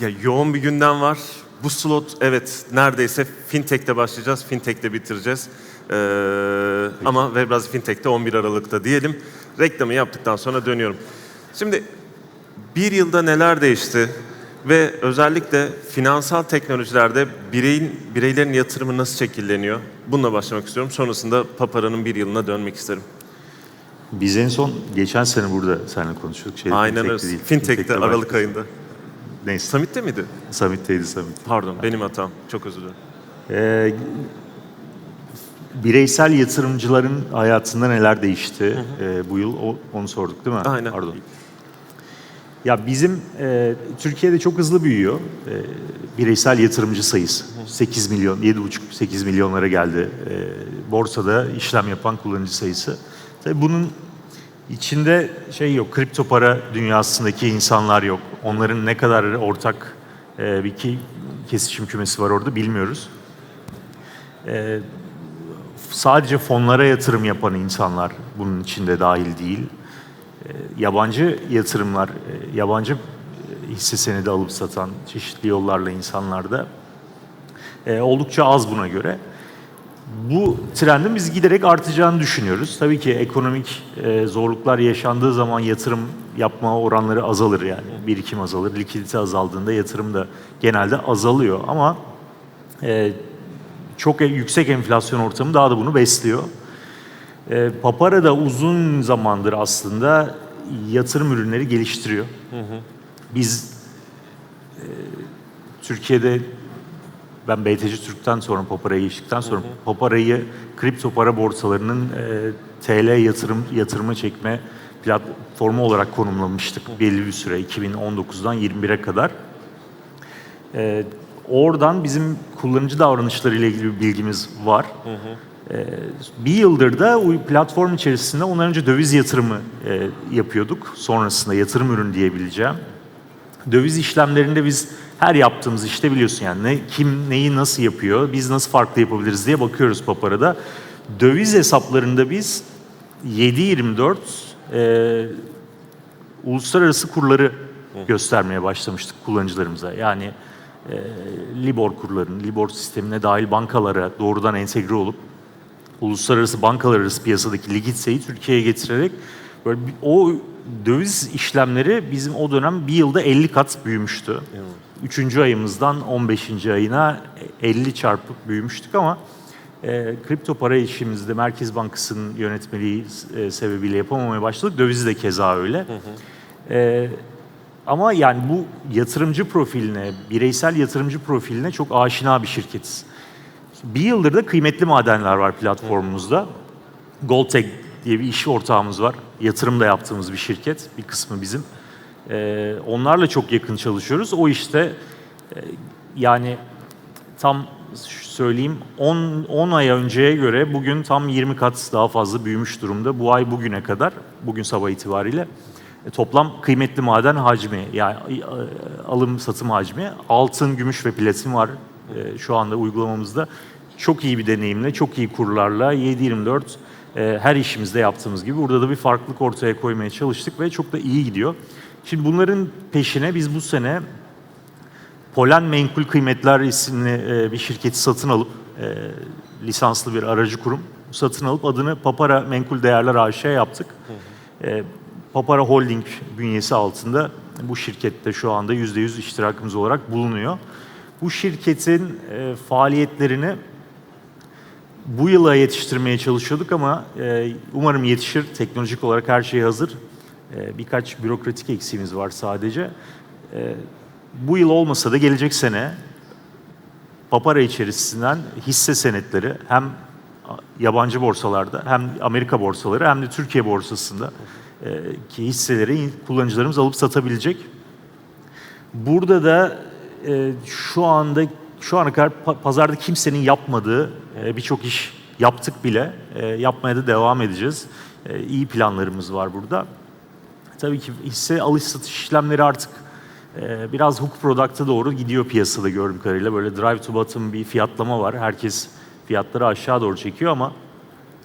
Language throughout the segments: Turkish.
Ya yoğun bir gündem var. Bu slot evet neredeyse fintech'te başlayacağız, fintech'te bitireceğiz. Ee, ama ve biraz fintech'te 11 Aralık'ta diyelim. Reklamı yaptıktan sonra dönüyorum. Şimdi bir yılda neler değişti ve özellikle finansal teknolojilerde bireyin bireylerin yatırımı nasıl şekilleniyor? Bununla başlamak istiyorum. Sonrasında Papara'nın bir yılına dönmek isterim. Biz en son geçen sene burada seninle konuştuk. Şey, Aynen öyle. Fintech'te Fintech'te Aralık ayında. Neyse. Summit'te miydi? Summit'teydi Summit. Pardon benim hatam. Çok özür dilerim. Ee, bireysel yatırımcıların hayatında neler değişti ee, bu yıl? O- onu sorduk değil mi? Aynen. Pardon. Ya bizim e, Türkiye'de çok hızlı büyüyor. E, bireysel yatırımcı sayısı. 8 milyon, 7,5-8 milyonlara geldi. E, borsada işlem yapan kullanıcı sayısı. Tabii bunun içinde şey yok, kripto para dünyasındaki insanlar yok. Onların ne kadar ortak e, bir ki, kesişim kümesi var orada bilmiyoruz. E, sadece fonlara yatırım yapan insanlar bunun içinde dahil değil yabancı yatırımlar, e, yabancı e, hisse senedi alıp satan çeşitli yollarla insanlarda e, oldukça az buna göre. Bu trendin biz giderek artacağını düşünüyoruz. Tabii ki ekonomik e, zorluklar yaşandığı zaman yatırım yapma oranları azalır yani. Birikim azalır, likidite azaldığında yatırım da genelde azalıyor. Ama e, çok yüksek enflasyon ortamı daha da bunu besliyor. E, Papara da uzun zamandır aslında yatırım ürünleri geliştiriyor. Biz e, Türkiye'de ben BTC Türk'ten sonra Papara'ya geçtikten sonra Papara'yı kripto para borsalarının e, TL yatırım yatırıma çekme platformu olarak konumlamıştık belli bir süre 2019'dan 21'e kadar. E, oradan bizim kullanıcı davranışları ile ilgili bir bilgimiz var. Ee, bir yıldır da platform içerisinde ondan önce döviz yatırımı e, yapıyorduk. Sonrasında yatırım ürünü diyebileceğim. Döviz işlemlerinde biz her yaptığımız işte biliyorsun yani ne, kim neyi nasıl yapıyor, biz nasıl farklı yapabiliriz diye bakıyoruz Papara'da. Döviz hesaplarında biz 7-24 e, uluslararası kurları göstermeye başlamıştık kullanıcılarımıza. Yani e, Libor kurlarının, Libor sistemine dahil bankalara doğrudan entegre olup uluslararası bankalar arası piyasadaki likiditeyi Türkiye'ye getirerek böyle o döviz işlemleri bizim o dönem bir yılda 50 kat büyümüştü. Üçüncü ayımızdan 15. ayına 50 çarpı büyümüştük ama e, kripto para işimizde Merkez Bankası'nın yönetmeliği e, sebebiyle yapamamaya başladık. Döviz de keza öyle. E, ama yani bu yatırımcı profiline, bireysel yatırımcı profiline çok aşina bir şirketiz. Bir yıldır da kıymetli madenler var platformumuzda. Goldtech diye bir iş ortağımız var. Yatırım da yaptığımız bir şirket. Bir kısmı bizim. Ee, onlarla çok yakın çalışıyoruz. O işte e, yani tam söyleyeyim 10, 10 ay önceye göre bugün tam 20 kat daha fazla büyümüş durumda. Bu ay bugüne kadar, bugün sabah itibariyle e, toplam kıymetli maden hacmi yani e, alım satım hacmi altın, gümüş ve platin var şu anda uygulamamızda. Çok iyi bir deneyimle, çok iyi kurlarla 7-24 e, her işimizde yaptığımız gibi burada da bir farklılık ortaya koymaya çalıştık ve çok da iyi gidiyor. Şimdi bunların peşine biz bu sene Polen Menkul Kıymetler isimli e, bir şirketi satın alıp e, lisanslı bir aracı kurum satın alıp adını Papara Menkul Değerler AŞ yaptık. E, Papara Holding bünyesi altında bu şirkette şu anda %100 iştirakımız olarak bulunuyor. Bu şirketin e, faaliyetlerini bu yıla yetiştirmeye çalışıyorduk ama e, umarım yetişir. Teknolojik olarak her şey hazır. E, birkaç bürokratik eksiğimiz var sadece. E, bu yıl olmasa da gelecek sene Papara içerisinden hisse senetleri hem yabancı borsalarda hem Amerika borsaları hem de Türkiye borsasında e, ki hisseleri kullanıcılarımız alıp satabilecek. Burada da e, şu anda şu ana kadar pa- pazarda kimsenin yapmadığı e, birçok iş yaptık bile. Yapmaya da devam edeceğiz. İyi planlarımız var burada. Tabii ki hisse alış satış işlemleri artık e, biraz hook product'a doğru gidiyor piyasada gördüğüm kadarıyla. Böyle drive to bottom bir fiyatlama var. Herkes fiyatları aşağı doğru çekiyor ama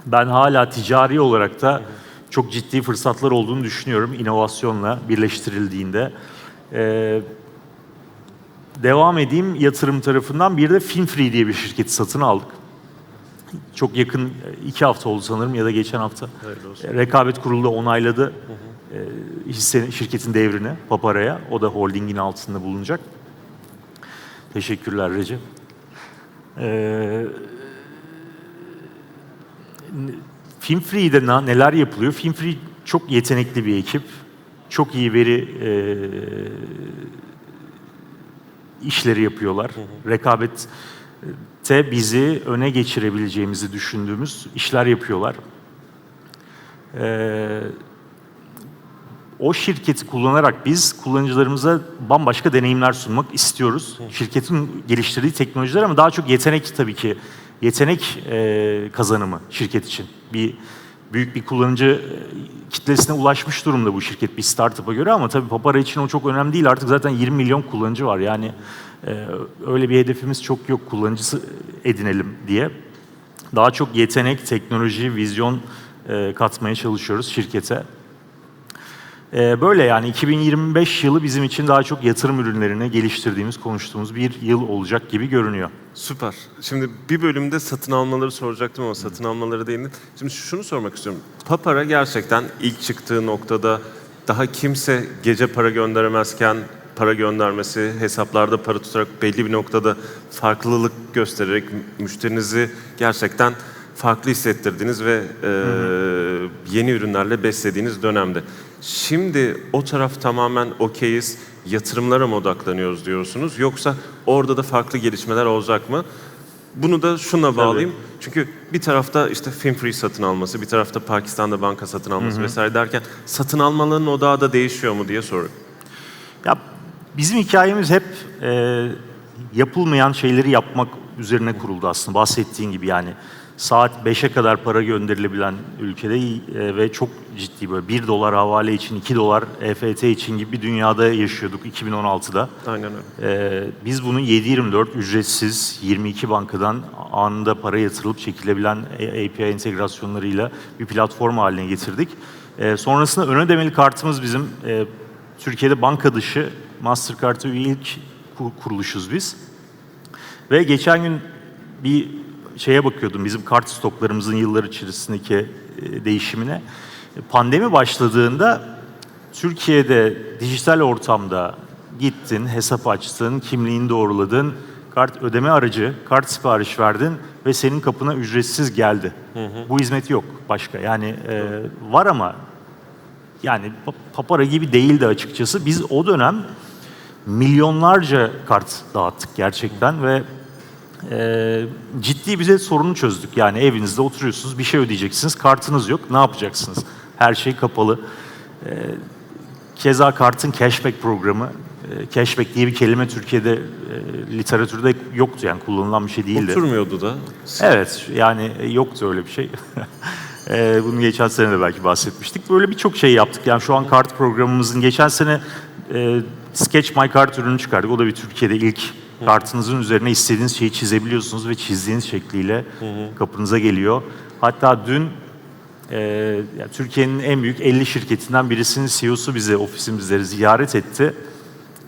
ben hala ticari olarak da çok ciddi fırsatlar olduğunu düşünüyorum inovasyonla birleştirildiğinde. Ee, devam edeyim yatırım tarafından. Bir de Finfree diye bir şirketi satın aldık. Çok yakın, iki hafta oldu sanırım ya da geçen hafta. Olsun. Rekabet Kurulu da onayladı e, hisse, şirketin devrini Papara'ya. O da holdingin altında bulunacak. Teşekkürler Recep. Ee, Finfree'de na- neler yapılıyor? Finfree çok yetenekli bir ekip. Çok iyi veri e, işleri yapıyorlar. Rekabette bizi öne geçirebileceğimizi düşündüğümüz işler yapıyorlar. Ee, o şirketi kullanarak biz kullanıcılarımıza bambaşka deneyimler sunmak istiyoruz. Şirketin geliştirdiği teknolojiler ama daha çok yetenek tabii ki yetenek e, kazanımı şirket için. Bir büyük bir kullanıcı e, kitlesine ulaşmış durumda bu şirket bir startup'a göre ama tabii Papara için o çok önemli değil. Artık zaten 20 milyon kullanıcı var. Yani e, öyle bir hedefimiz çok yok kullanıcısı edinelim diye. Daha çok yetenek, teknoloji, vizyon e, katmaya çalışıyoruz şirkete. Ee, Böyle yani 2025 yılı bizim için daha çok yatırım ürünlerini geliştirdiğimiz, konuştuğumuz bir yıl olacak gibi görünüyor. Süper. Şimdi bir bölümde satın almaları soracaktım ama satın almaları değindin. Şimdi şunu sormak istiyorum. Papara gerçekten ilk çıktığı noktada daha kimse gece para gönderemezken para göndermesi, hesaplarda para tutarak belli bir noktada farklılık göstererek müşterinizi gerçekten farklı hissettirdiniz ve e, yeni ürünlerle beslediğiniz dönemde. Şimdi o taraf tamamen okeyiz, yatırımlara mı odaklanıyoruz diyorsunuz yoksa orada da farklı gelişmeler olacak mı? Bunu da şuna bağlayayım. Çünkü bir tarafta işte Finfree satın alması, bir tarafta Pakistan'da banka satın alması vesaire derken satın almaların odağı da değişiyor mu diye soruyorum. Ya bizim hikayemiz hep e, yapılmayan şeyleri yapmak üzerine kuruldu aslında. Bahsettiğin gibi yani saat 5'e kadar para gönderilebilen ülkede e, ve çok ciddi böyle 1 dolar havale için 2 dolar EFT için gibi bir dünyada yaşıyorduk 2016'da. Aynen öyle. Ee, biz bunu 7-24 ücretsiz 22 bankadan anında para yatırılıp çekilebilen API entegrasyonlarıyla bir platform haline getirdik. Ee, sonrasında ön ödemeli kartımız bizim e, Türkiye'de banka dışı Mastercard'a üye ilk ku- kuruluşuz biz. Ve geçen gün bir şeye bakıyordum bizim kart stoklarımızın yıllar içerisindeki e, değişimine. Pandemi başladığında Türkiye'de dijital ortamda gittin, hesap açtın, kimliğini doğruladın, kart ödeme aracı, kart sipariş verdin ve senin kapına ücretsiz geldi. Bu hizmet yok başka. Yani e, var ama yani pa- papara gibi değildi açıkçası. Biz o dönem milyonlarca kart dağıttık gerçekten ve e, ciddi bize sorunu çözdük. Yani evinizde oturuyorsunuz, bir şey ödeyeceksiniz, kartınız yok, ne yapacaksınız? Her şey kapalı. E, keza kartın cashback programı, e, cashback diye bir kelime Türkiye'de e, literatürde yoktu yani kullanılan bir şey değildi. Oturmuyordu da. Evet yani e, yoktu öyle bir şey. Ee, Bunu geçen sene de belki bahsetmiştik. Böyle birçok şey yaptık. Yani şu an kart programımızın geçen sene e, Sketch My Card ürünü çıkardık. O da bir Türkiye'de ilk kartınızın üzerine istediğiniz şeyi çizebiliyorsunuz ve çizdiğiniz şekliyle kapınıza geliyor. Hatta dün e, Türkiye'nin en büyük 50 şirketinden birisinin CEO'su bize ofisimizde ziyaret etti.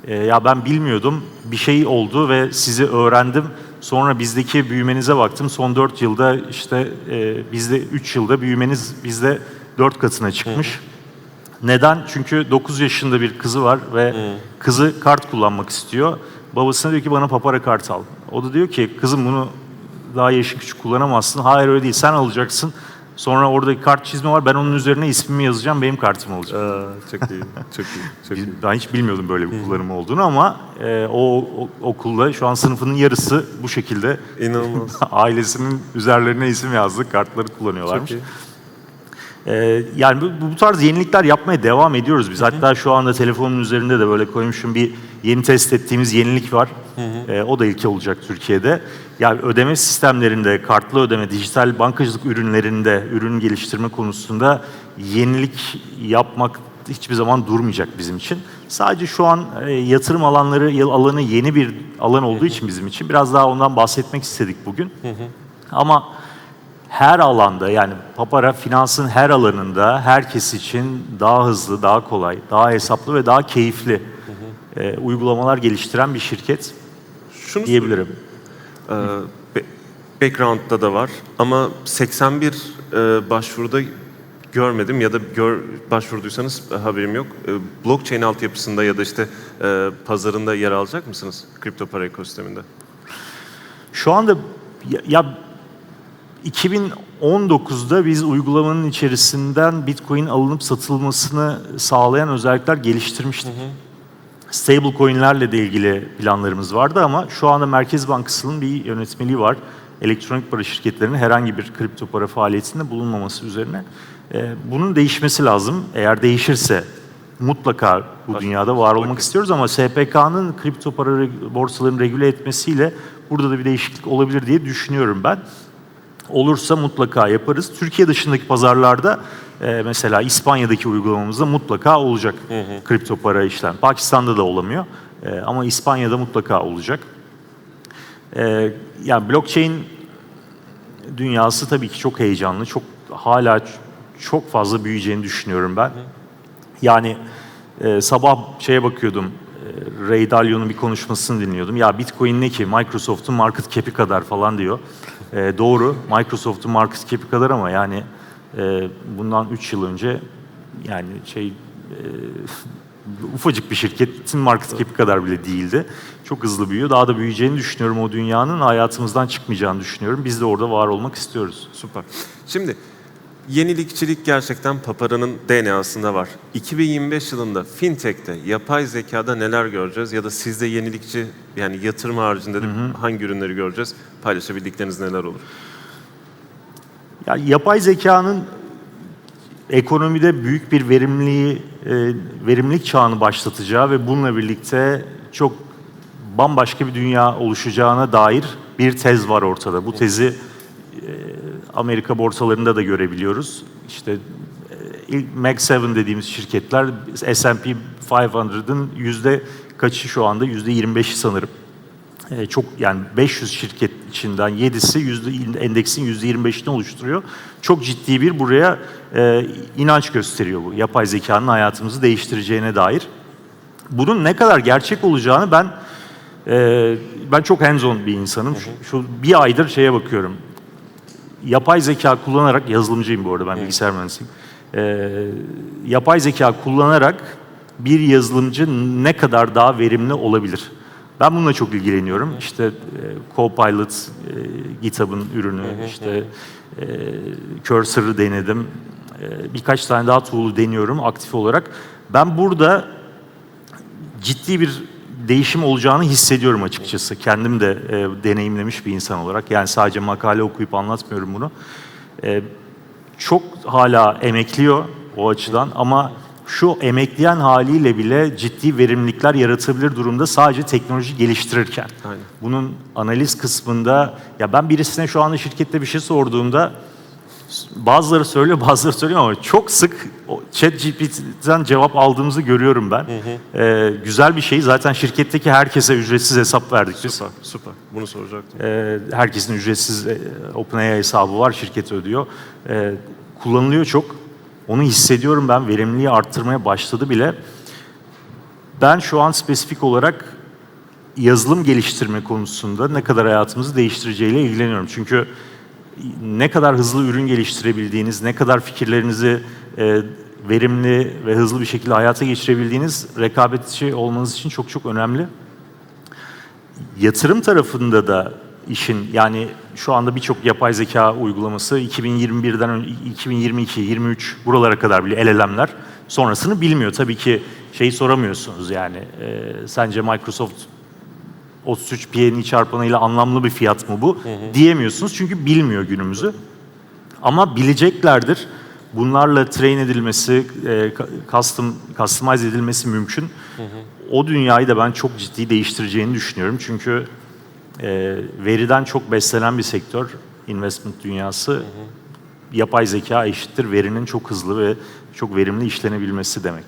E, ya ben bilmiyordum bir şey oldu ve sizi öğrendim. Sonra bizdeki büyümenize baktım. Son 4 yılda işte e, bizde 3 yılda büyümeniz bizde 4 katına çıkmış. Neden? Çünkü 9 yaşında bir kızı var ve kızı kart kullanmak istiyor. Babasına diyor ki bana papara kart al. O da diyor ki kızım bunu daha yaşı küçük kullanamazsın. Hayır öyle değil sen alacaksın. Sonra oradaki kart çizme var. Ben onun üzerine ismimi yazacağım. Benim kartım olacak. çok iyi, çok iyi, çok iyi. Ben hiç bilmiyordum böyle bir kullanım olduğunu ama e, o, o okulda şu an sınıfının yarısı bu şekilde İnanılmaz. ailesinin üzerlerine isim yazdığı kartları kullanıyorlarmış. Çok iyi. Ee, yani bu, bu tarz yenilikler yapmaya devam ediyoruz biz. Hatta şu anda telefonun üzerinde de böyle koymuşum bir yeni test ettiğimiz yenilik var. Ee, o da ilk olacak Türkiye'de. Yani ödeme sistemlerinde, kartlı ödeme, dijital bankacılık ürünlerinde, ürün geliştirme konusunda yenilik yapmak hiçbir zaman durmayacak bizim için. Sadece şu an e, yatırım alanları alanı yeni bir alan olduğu için bizim için biraz daha ondan bahsetmek istedik bugün. Ama her alanda yani Papara finansın her alanında herkes için daha hızlı, daha kolay, daha hesaplı ve daha keyifli e, uygulamalar geliştiren bir şirket. şunu diyebilirim. Ee, be- background'da da var ama 81 e, başvuruda görmedim ya da gör, başvurduysanız haberim yok. E, blockchain altyapısında ya da işte e, pazarında yer alacak mısınız kripto para ekosisteminde? Şu anda ya, ya 2019'da biz uygulamanın içerisinden Bitcoin alınıp satılmasını sağlayan özellikler geliştirmiştik. Stable coinlerle de ilgili planlarımız vardı ama şu anda Merkez Bankası'nın bir yönetmeliği var. Elektronik para şirketlerinin herhangi bir kripto para faaliyetinde bulunmaması üzerine. Ee, bunun değişmesi lazım. Eğer değişirse mutlaka bu dünyada var olmak istiyoruz ama SPK'nın kripto para borsalarını regüle etmesiyle burada da bir değişiklik olabilir diye düşünüyorum ben. Olursa mutlaka yaparız. Türkiye dışındaki pazarlarda e, mesela İspanya'daki uygulamamızda mutlaka olacak kripto para işlem. Pakistan'da da olamıyor E, ama İspanya'da mutlaka olacak. E, yani blockchain dünyası tabii ki çok heyecanlı. Çok hala çok fazla büyüyeceğini düşünüyorum ben. Yani e, sabah şeye bakıyordum. e, Ray Dalio'nun bir konuşmasını dinliyordum. Ya Bitcoin ne ki? Microsoft'un market cap'i kadar falan diyor. E, doğru. Microsoft'un market cap'i kadar ama yani e, bundan 3 yıl önce yani şey e, ufacık bir şirketin market cap'i kadar bile değildi. Çok hızlı büyüyor. Daha da büyüyeceğini düşünüyorum o dünyanın. Hayatımızdan çıkmayacağını düşünüyorum. Biz de orada var olmak istiyoruz. Süper. Şimdi yenilikçilik gerçekten Papara'nın DNA'sında var. 2025 yılında fintech'te, yapay zekada neler göreceğiz ya da sizde yenilikçi yani yatırım haricinde de hangi ürünleri göreceğiz? Paylaşabildikleriniz neler olur? Ya yapay zekanın ekonomide büyük bir verimliliği, e, verimlilik çağını başlatacağı ve bununla birlikte çok bambaşka bir dünya oluşacağına dair bir tez var ortada. Bu tezi e, Amerika borsalarında da görebiliyoruz. İşte e, Mag 7 dediğimiz şirketler S&P 500'ın yüzde kaçı şu anda? Yüzde 25'i sanırım. E, çok yani 500 şirket içinden 7'si yüzde endeksin yüzde 25'ini oluşturuyor. Çok ciddi bir buraya e, inanç gösteriyor bu. Yapay zekanın hayatımızı değiştireceğine dair. Bunun ne kadar gerçek olacağını ben e, ben çok hands-on bir insanım. Şu, şu bir aydır şeye bakıyorum. Yapay zeka kullanarak yazılımcıyım bu arada ben bilgisayar mühendisiyim. E, yapay zeka kullanarak bir yazılımcı ne kadar daha verimli olabilir? Ben bununla çok ilgileniyorum. İşte e, Copilot, e, GitHub'ın ürünü, işte e, Cursor'ı denedim. E, birkaç tane daha tool'u deniyorum aktif olarak. Ben burada ciddi bir değişim olacağını hissediyorum açıkçası. Kendim de e, deneyimlemiş bir insan olarak. Yani sadece makale okuyup anlatmıyorum bunu. E, çok hala emekliyor o açıdan ama şu emekleyen haliyle bile ciddi verimlilikler yaratabilir durumda sadece teknoloji geliştirirken. Aynen. Bunun analiz kısmında ya ben birisine şu anda şirkette bir şey sorduğumda bazıları söylüyor bazıları söylüyor ama çok sık o ChatGPT'den cevap aldığımızı görüyorum ben. Ee, güzel bir şey. Zaten şirketteki herkese ücretsiz hesap verdik biz. Süper, süper. Bunu soracaktım. Ee, herkesin ücretsiz e, OpenAI hesabı var, şirket ödüyor. Ee, kullanılıyor çok. Onu hissediyorum ben, verimliliği arttırmaya başladı bile. Ben şu an spesifik olarak yazılım geliştirme konusunda ne kadar hayatımızı değiştireceğiyle ilgileniyorum. Çünkü ne kadar hızlı ürün geliştirebildiğiniz, ne kadar fikirlerinizi e, verimli ve hızlı bir şekilde hayata geçirebildiğiniz rekabetçi olmanız için çok çok önemli yatırım tarafında da işin yani şu anda birçok yapay zeka uygulaması 2021'den önce 2022, 23 buralara kadar bile LLM'ler sonrasını bilmiyor. Tabii ki şeyi soramıyorsunuz yani e, sence Microsoft 33 PNI çarpanıyla anlamlı bir fiyat mı bu diyemiyorsunuz çünkü bilmiyor günümüzü. Ama bileceklerdir. Bunlarla train edilmesi, e, custom, customize edilmesi mümkün. O dünyayı da ben çok ciddi değiştireceğini düşünüyorum. Çünkü e, veriden çok beslenen bir sektör, investment dünyası. Yapay zeka eşittir verinin çok hızlı ve çok verimli işlenebilmesi demek.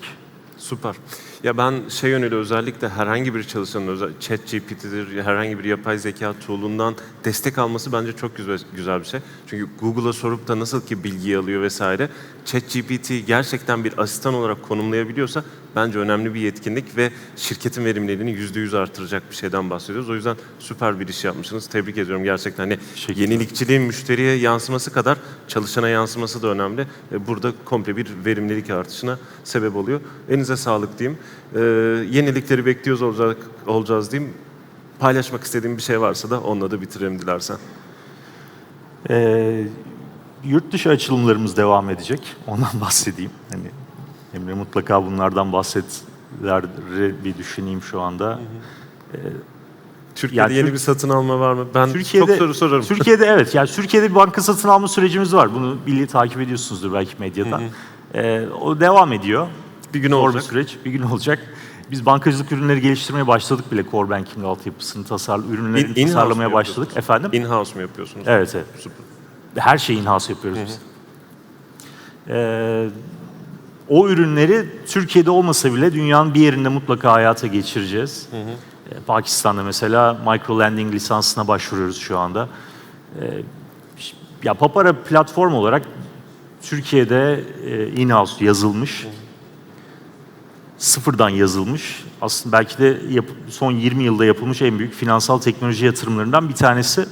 Süper. Ya ben şey yönüyle özellikle herhangi bir çalışanın, özel, ChatGPT'dir, herhangi bir yapay zeka tool'undan destek alması bence çok güzel, güzel bir şey. Çünkü Google'a sorup da nasıl ki bilgiyi alıyor vesaire, ChatGPT gerçekten bir asistan olarak konumlayabiliyorsa bence önemli bir yetkinlik ve şirketin verimliliğini %100 artıracak bir şeyden bahsediyoruz. O yüzden süper bir iş yapmışsınız. Tebrik ediyorum gerçekten. Hani yenilikçiliğin müşteriye yansıması kadar çalışana yansıması da önemli. E, Burada komple bir verimlilik artışına sebep oluyor. Elinize sağlık diyeyim. E, yenilikleri bekliyoruz olacak, olacağız diyeyim. Paylaşmak istediğim bir şey varsa da onunla da bitirelim dilersen. Ee, yurt dışı açılımlarımız devam edecek. Ondan bahsedeyim. Hani Emre mutlaka bunlardan bahsetler bir düşüneyim şu anda. Türkiye'de Yani yeni Türk- bir satın alma var mı? Ben Türkiye'de çok soru sorarım. Türkiye'de evet. Yani Türkiye'de bir banka satın alma sürecimiz var. Bunu bili takip ediyorsunuzdur belki medyadan. Ee, o devam ediyor. Bir gün Zor olacak. bir süreç. Bir gün olacak. Biz bankacılık ürünleri geliştirmeye başladık bile core banking altyapısını tasar ürünleri In- in-house tasarlamaya başladık. Efendim? In-house mu yapıyorsunuz? Evet, evet. Süper. Her şeyi in-house yapıyoruz biz. Ee, o ürünleri Türkiye'de olmasa bile dünyanın bir yerinde mutlaka hayata geçireceğiz. Ee, Pakistan'da mesela micro lending lisansına başvuruyoruz şu anda. Ee, ya Papara platform olarak Türkiye'de e, in-house yazılmış. Sıfırdan yazılmış. Aslında belki de son 20 yılda yapılmış en büyük finansal teknoloji yatırımlarından bir tanesi.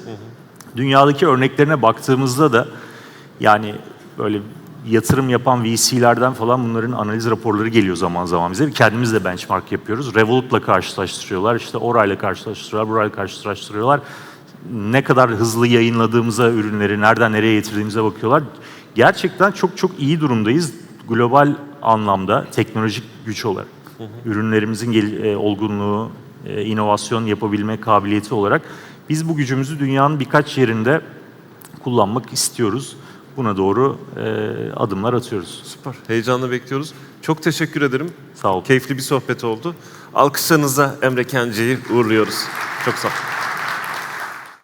Dünyadaki örneklerine baktığımızda da yani böyle yatırım yapan VC'lerden falan bunların analiz raporları geliyor zaman zaman bize. Kendimiz de benchmark yapıyoruz. Revolut'la karşılaştırıyorlar, işte Oray'la karşılaştırıyorlar, burayla karşılaştırıyorlar. Ne kadar hızlı yayınladığımıza ürünleri, nereden nereye getirdiğimize bakıyorlar. Gerçekten çok çok iyi durumdayız global anlamda teknolojik güç olarak. Ürünlerimizin gel- e, olgunluğu, e, inovasyon yapabilme kabiliyeti olarak biz bu gücümüzü dünyanın birkaç yerinde kullanmak istiyoruz. Buna doğru e, adımlar atıyoruz. Süper. Heyecanla bekliyoruz. Çok teşekkür ederim. Sağ olun. Keyifli bir sohbet oldu. Alkışlarınızla Emre Kence'yi uğurluyoruz. Çok sağ olun.